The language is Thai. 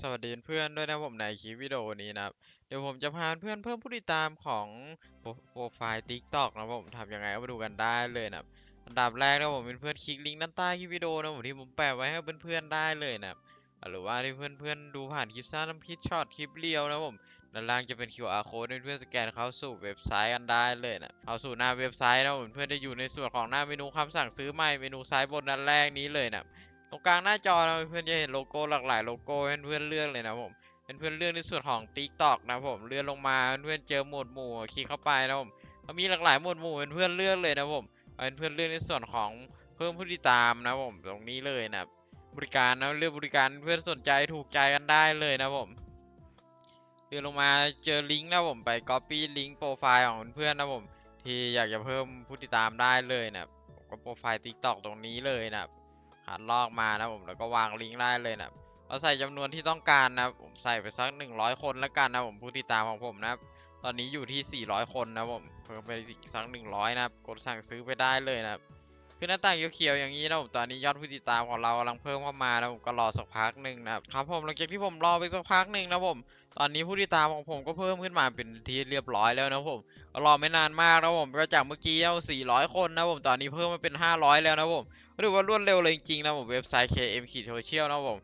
สวัสดีเพื่อนด้วยนะผมในคลิปวิดีโอนี้นะครับ เดี๋ยวผมจะพาเพื่อนเพิ่มผู้ติดตามของโปรไฟล์ TikTok นะผมทำยังไงก็มาดูกันได้เลยนะครับอันดับแรกนะผมเพื่อนคลิกลิงก์ด้านใต้คลิปวิดีโอนะผมที่ผมแปะไว้ให้เพื่อนๆได้เลยนะครับหรือว่าที่เพื่อนๆดูผ่านคลิปสั้นคลิปช็อตคลิปเรียวนะผมด้านล่างจะเป็น QR code ให้เพื่อนสแกนเข้าสู่เว็บไซต์กันได้เลยนะเข้าสู่หน้าเว็บไซต์นะผมเพื่อนจะอยู่ในส่วนของหน้าเมนูคำสั่งซื้อใหม่เมนูซ้ายบนด้านแรกนี้เลยนะ รงกลางหน้าจอนะเพื่อนจะเห็นโลโก้หลากหลายโลโก้เพื่อนเลือกเลยนะผมเป็นเพื่อนเลือกในส่วนของ TikTok นะผมเลื่อนลงมาเพื่อนเจอหมวดหมู่คลิกเข้าไปนะผมมันมีหลากหลายหมวดหมู่เป็นเพื่อนเลือกเลยนะผมเป็นเพื่อนเลือกในส่วนของเพิ่มผู้ติดตามนะผมตรงนี้เลยนะบริการนะเลือกบริการเพื่อนสนใจถูกใจกันได้เลยนะผมเลื่อนลงมาเจอลิงก์นะผมไป Copy ลิงก์โปรไฟล์ของเพื่อนนะผมที่อยากจะเพิ่มผู้ติดตามได้เลยนะก็โปรไฟล์ TikTok ตรงนี้เลยนะ หาลอกมานะผมแล้วก็วางลิงก์ได้เลยนะเราใส่จำนวนที่ต้องการนะผมใส่ไปสัก100คนแล้วกันนะผมผู้ติดตามของผมนะตอนนี้อยู่ที่400คนนะผมเพิ่มไปอีกสัก100นะครับกดสั่งซื้อไปได้เลยนะ คือหน้าต่างเขียวๆอย่างนี้นะผมตอนนี้ยอดผู้ติดตามของเรากำลังเพิ่มเข้ามานะผมก็รอสักพักหนึ่งนะครับครับผมหลังจากที่ผมรอไปสักพักหนึ่งนะผมตอนนี้ผู้ติดตามของผมก็เพิ่มขึ้นมาเป็นที่เรียบร้อยแล้วนะผมก็รอไม่นานมากนะผมก็จากเมื่อกี้เอา400 คนนะผมตอนนี้เพิ่มมาเป็น 500 แล้วนะผมหรือว่ารวดเร็วเลยจริงๆนะผมเว็บไซต์ KM ขีดโซเชียลนะผม